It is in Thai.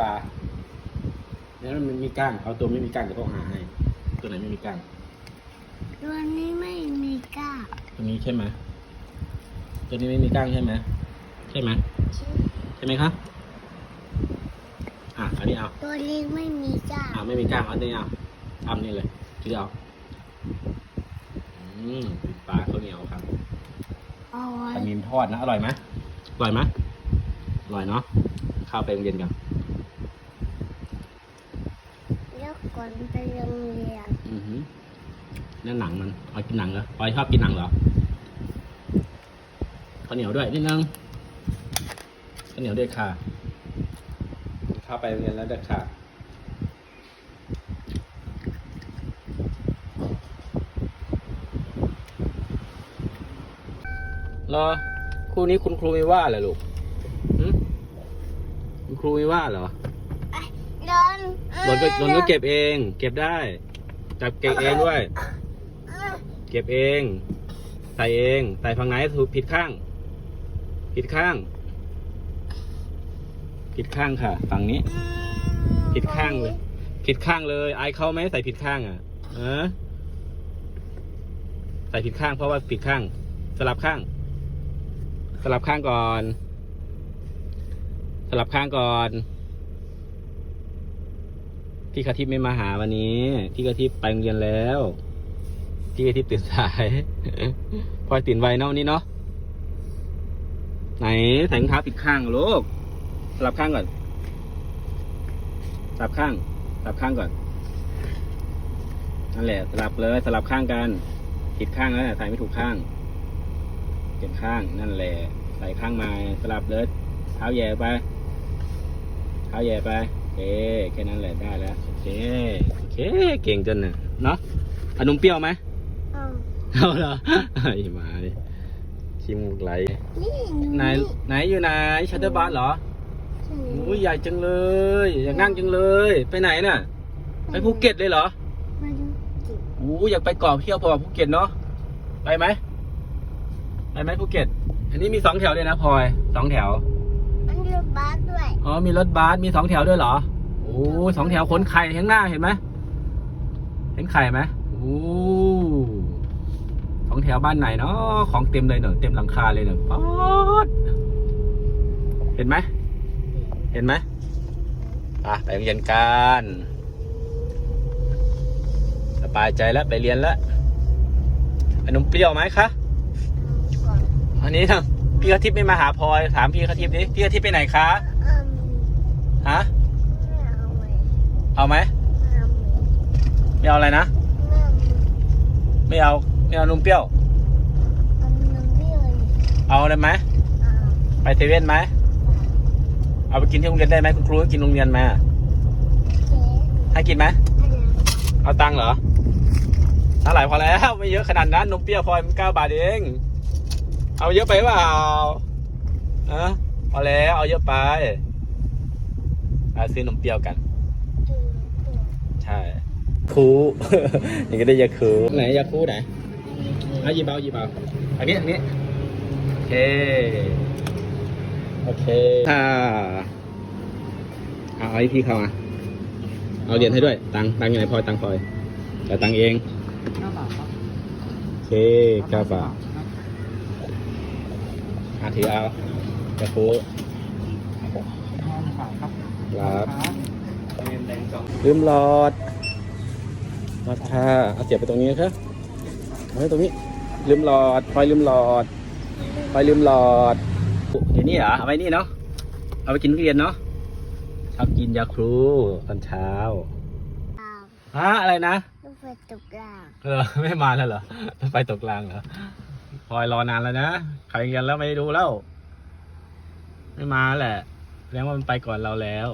ปลาแล้วมันมีก้างเอาตัวไม่มีก้างเดี๋ยวเขาหาให้ ตัวไหนไม่มีก้างตัวนี้ไม่มีก้าตัวนี้ใช่ไหมตัวนี้ไม่มีก้างใช่ไหมใช่ไหมใช่ไหมครับอะอันนี้เอาตัวเล็กไม่มีก้าอะไม่มีก้างเอาอันนี้เอาทำนี่เลยถือเอาอืมปลาข้าวเหนียวครับเอาไว้ปลานิลทอดนะอร่อยไหมอร่อยไหมอร่อยเนาะข้าวไปโรงเรียนกัน แล้วก่อนไปโรงเรียนอือหือนั่นหนังมันเอากินหนังเหรอปอยชอบกินหนังเหรอข้าวเหนียวด้วยนิดนึงข้าวเหนียวด้วยค่ะข้าวไปโรงเรียนแล้วเด็กค่ะรอคู่นี้คุณครูไม่ว่าเหรอลูกหึคุณครูไม่ว่าเหรอ ดนโดนก็โดนก็เก็บเอง เก็บได้ จับเก็บเองด้วย เก็บเอง ใส่เองใส่ฝั่งไหนถูกผิดข้าง ผิดข้าง ผิดข้างค่ะ ฝั่งนี้ ผิดข้างเลย ผิดข้างเลยอายเขาไหมใส่ผิดข้างอะเออใส่ผิดข้างเพราะว่าผิดข้าง สลับข้าง สลับข้างก่อน สลับข้างก่อน พี่กะทิไม่มาหาวันนี้ พี่กะทิไปโรงเรียนแล้ว พี่กะทิตื่นสายพลอยตื่นไวเนาะวันนี้เนาะไหนใส่รองเท้าผิดข้างลูกสลับข้างก่อนสลับข้างสลับข้างก่อนนั่นแหละสลับเลยสลับข้างกันผิดข้างแล้วเนี่ยใส่ไม่ถูกข้างเปลี่ยนข้างนั่นแหละใส่ข้างมาสลับเลยเท้าแย่ไป เท้าแย่ไป เคแค่นั้นแหละได้แล้วโอเคโอเคเก่งจนน่ะเนาะเอานมเปรี้ยวไหมเอาเอาเหรอไอ้หมาดิชิมไหลนี่หนูไหนไหนอยู่ไหนชัตเตอร์บัสเหรออุ้ยใหญ่จังเลยอยากนั่งจังเลย ไปไหนน่ะ ไปภูเก็ตเลยเหรอมาดูจิอู้อยากไปเกาะเที่ยวพอภูเก็ตเนาะไปไหมไปไหมภูเก็ต อันนี้มีสองแถวเลยนะพลอยสองแถว มันดูบาสด้วย อ๋อมีรถบัสมีสองแถวด้วยเหรอโอ้สองแถวขนไข่ข้างหน้าเห็นไหมเห็นไข่ไหมโอ้สองแถวบ้านไหนเนาะของเต็มเลยเนอะเต็มหลังคาเลยเนอะป๊อดเห็นไหมเห็นไหมอะไปโรงเรียนกันสบายใจแล้วไปเรียนแล้วขนมเปรี้ยวไหมคะก่อนอันนี้ทาง พี่กระทิพย์ไม่มาหาพลอยถามพี่กระทิพย์ดิพี่กระทิพย์ไปไหนคะอืมฮะไม่เอาไหมเอาไหมไม่เอาไหมไม่เอาอะไรนะไม่เอาไม่เอาไม่เอานมเปรี้ยว เอานมเปรี้ยวเลยเอาได้ไหมเอาไปเซเว่นไหมเอาไปกินที่โรงเรียนได้ไหมคุณครูให้กินโรงเรียนไหมเจ๊ให้กินไหมอันนั้นเอาตังค์เหรอเท่าไหร่พอแล้วไม่เยอะขนาดนั้นนมเปรี้ยวพลอยมันเก้าบาทเอง เอาเยอะไปเปล่าอะพอแล้วเอาเยอะไปเอาซื้อนมเปรี้ยวกันดูดูใช่คูนี่ก็ได้ยาคูไหนยาคูไหนเอาหยิบเอาหยิบเอาอันนี้อันนี้โอเคโอเคถ้าเอาไอ้พี่เข้ามาเอาเหรียญให้ด้วย ตังค์ตังค์อยู่ไหนพลอยตังค์พลอยแต่ตังค์เองห้าบาทครับโอเคเก้าบาท อาถือเอายาคูห้าบาทครับครับลืมหลอดหลอดค่ะเอาเสียบไปตรงนี้นะครับเอาไว้ตรงนี้ ลืมหลอดพลอยลืมหลอดพลอยลืมหลอดอยู่นี่เหรอเอาไว้นี่เนาะเอาไปกินทุเรียนเนาะชอบกินยาครูตอนเช้าเอาฮะอะไรนะลูกไปตกล่างเออไม่มาแล้วเหรอไปตกรางเหรอ พลอยรอนานแล้วนะใครกันแล้วไม่ดูแล้ว ไม่มาแหละ แล้ว่ามันไปก่อนเราแล้ว